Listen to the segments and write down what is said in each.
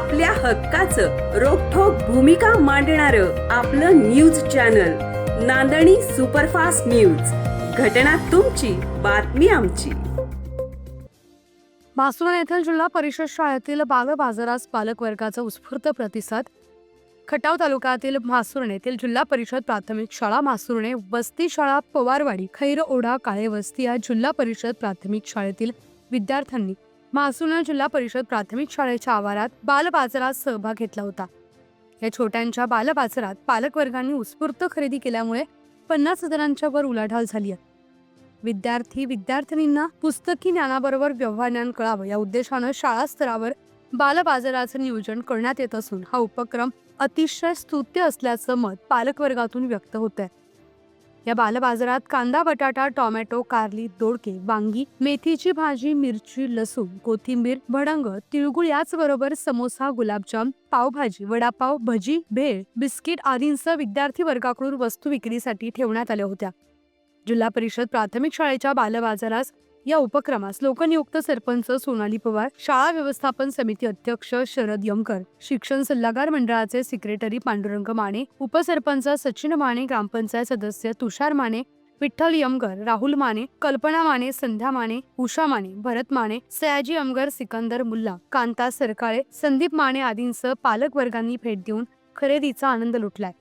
आपल्या हक्काचं रोखोक भूमिका मांडणार आपलं news channel Nandani superfast news. घटना तुमची बातमी आमची. मासुरा येथील जिल्हा परिषद शाळेतील बाल बाजारास पालक वर्गाचा उत्स्फूर्त प्रतिसाद. खटाव तालुक्यातील म्हासुर्णे येथील जिल्हा परिषद प्राथमिक शाळा मासुरणे वस्ती शाळा पवारवाडी खैर ओढा काळे वस्ती या जिल्हा परिषद प्राथमिक शाळेतील विद्यार्थ्यांनी म्हासुर्णे जिल्हा परिषद प्राथमिक शाळेच्या आवारात बाल बाजारात सहभाग घेतला होता. या छोट्यांच्या बालबाजारात पालकवर्गांनी उत्स्फूर्त खरेदी केल्यामुळे पन्नास हजारांच्या वर उलाढाल झाली आहे. विद्यार्थी विद्यार्थिनींना पुस्तकी ज्ञानाबरोबर व्यवहार ज्ञान कळावं या उद्देशानं शाळा स्तरावर बालबाजाराचं नियोजन करण्यात येत असून हा उपक्रम अतिशय स्तुत्य असल्याचं मत पालकवर्गातून व्यक्त होत आहे या बालबाजारात कांदा बटाटा टोमॅटो कारली दोडके वांगी मेथीची भाजी मिरची लसूण कोथिंबीर भडंग तिळगुळ याचबरोबर समोसा गुलाबजाम पावभाजी वडापाव भजी भेळ बिस्किट आदींसह विद्यार्थी वर्गाकडून वस्तू विक्रीसाठी ठेवण्यात आल्या होत्या. जिल्हा परिषद प्राथमिक शाळेच्या बालबाजारास या उपक्रमास लोकनियुक्त सरपंच सोनाली पवार शाळा व्यवस्थापन समिती अध्यक्ष शरद यमकर शिक्षण सल्लागार मंडळाचे सेक्रेटरी पांडुरंग माने उपसरपंच सचिन माने ग्रामपंचायत सदस्य तुषार माने विठ्ठल यमगर राहुल माने कल्पना माने संध्या माने उषा माने भरत माने सयाजी अमगर सिकंदर मुल्ला कांता सरकाळे संदीप माने आदींसह पालक वर्गांनी भेट देऊन खरेदीचा आनंद लुटलाय.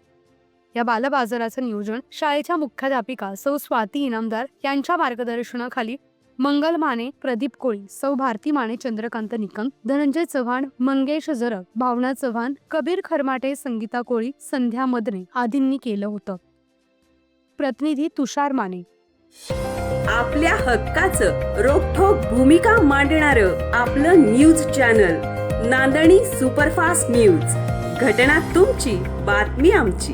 या बालबाजाराचं नियोजन शाळेच्या मुख्याध्यापिका सौ स्वाती इनामदार यांच्या मार्गदर्शनाखाली मंगल माने प्रदीप कोळी सौ भारती माने चंद्रकांत निकम धनंजय चव्हाण मंगेश जरग भावना चव्हाण कबीर खरमाटे संगीता कोळी संध्या मदने आदींनी केलं होतं. प्रतिनिधी तुषार माने. आपल्या हक्काचं रोखोक भूमिका मांडणार आपलं news channel Nandani superfast news. घटना तुमची बातमी आमची.